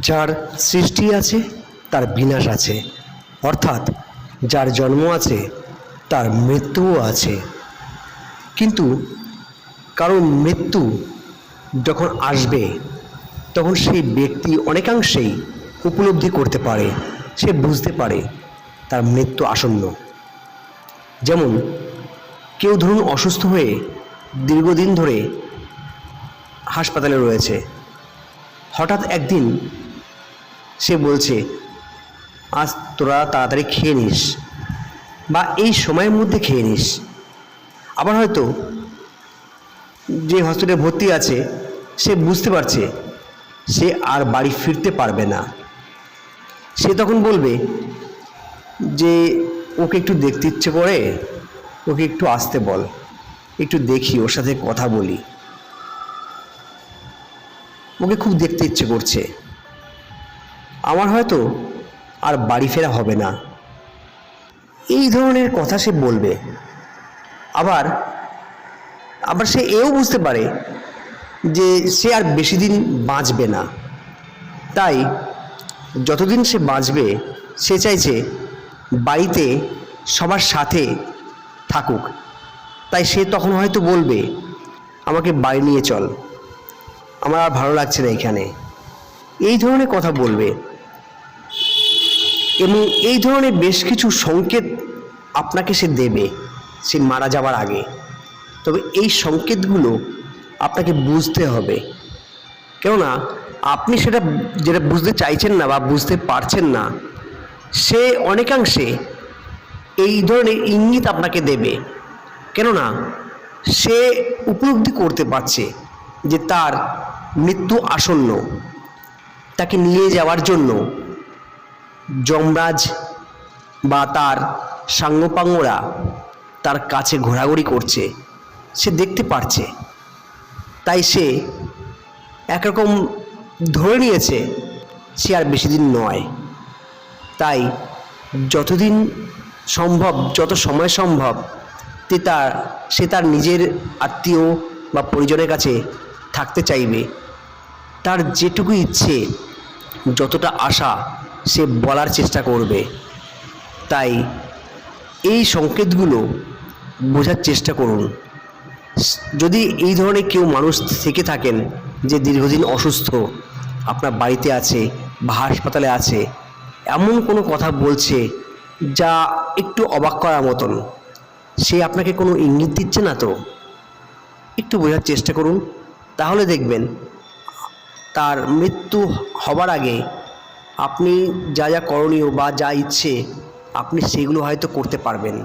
যার সৃষ্টি আছে, তার বিনাশ আছে। অর্থাৎ যার জন্ম আছে, তার মৃত্যুও আছে। কিন্তু কারণ মৃত্যু যখন আসবে, তখন সেই ব্যক্তি অনেকাংশেই উপলব্ধি করতে পারে, সে বুঝতে পারে তার মৃত্যু আসন্ন। যেমন কেউ ধরুন অসুস্থ হয়ে দীর্ঘদিন ধরে হাসপাতালে রয়েছে হঠাৎ একদিন সে বলছে, আজ তোরা তাড়াতাড়ি খেয়ে নিস বা এই সময়ের মধ্যে খেয়ে নিস। আবার হয়তো যে হসপিটালে ভর্তি আছে, সে বুঝতে পারছে সে আর বাড়ি ফিরতে পারবে না। সে তখন বলবে যে, ওকে একটু দেখতে ইচ্ছে করে, ওকে একটু আসতে বল, একটু দেখি, ওর সাথে কথা বলি। ওকে খুব দেখতে ইচ্ছে করছে। আমার হয়তো আর বাড়ি ফেরা হবে না। এই ধরনের কথা সে বলবে। আবার আবার সে এও বুঝতে পারে যে সে আর বেশি দিন বাঁচবে না। তাই, যতদিন সে বাঁচবে, সে চাইছে বাড়িতে সবার সাথে থাকুক। তাই সে তখন হয়তো বলবে, আমাকে বাড়ি নিয়ে চল। আমার আর ভালো লাগছে না এখানে। এই ধরনের কথা বলবে। এবং এই ধরনের বেশ কিছু সংকেত আপনাকে সে দেবে, সে মারা যাওয়ার আগে। তবে এই সংকেতগুলো আপনাকে বুঝতে হবে। কেননা, আপনি সেটা যেটা বুঝতে চাইছেন না বা বুঝতে পারছেন না, সে অনেকাংশে এই ধরনের ইঙ্গিত আপনাকে দেবে। কেননা, সে উপলব্ধি করতে পারছে। যে তার মৃত্যু আসন্ন, তাকে নিয়ে যাওয়ার জন্য যমরাজ বা তার সাঙ্গপাঙ্গরা তার কাছে ঘোরাঘুরি করছে, সে দেখতে পারছে। তাই সে একরকম ধরে নিয়েছে, সে আর বেশি দিন নয়। তাই যতদিন সম্ভব, যত সময় সম্ভব, তে তার, সে তার নিজের আত্মীয় বা পরিজনের কাছে থাকতে চাইবে, তার যেটুকু ইচ্ছে, যতটা আশা সে বলার চেষ্টা করবে। তাই এই সংকেতগুলো বোঝার চেষ্টা করুন। যদি এই ধরনের কেউ মানুষ থেকে থাকেন যে দীর্ঘদিন অসুস্থ, আপনার বাড়িতে আছে, বা হাসপাতালে আছে, এমন কোনো কথা বলছে যা একটু অবাক করার মতন, সে আপনাকে কোনো ইঙ্গিত দিচ্ছে না তো? একটু বোঝার চেষ্টা করুন। তাহলে দেখবেন, তার মৃত্যু হবার আগে আপনি যা যা করণীয় বা যা ইচ্ছে, আপনি সেগুলো হয়তো করতে পারবেন।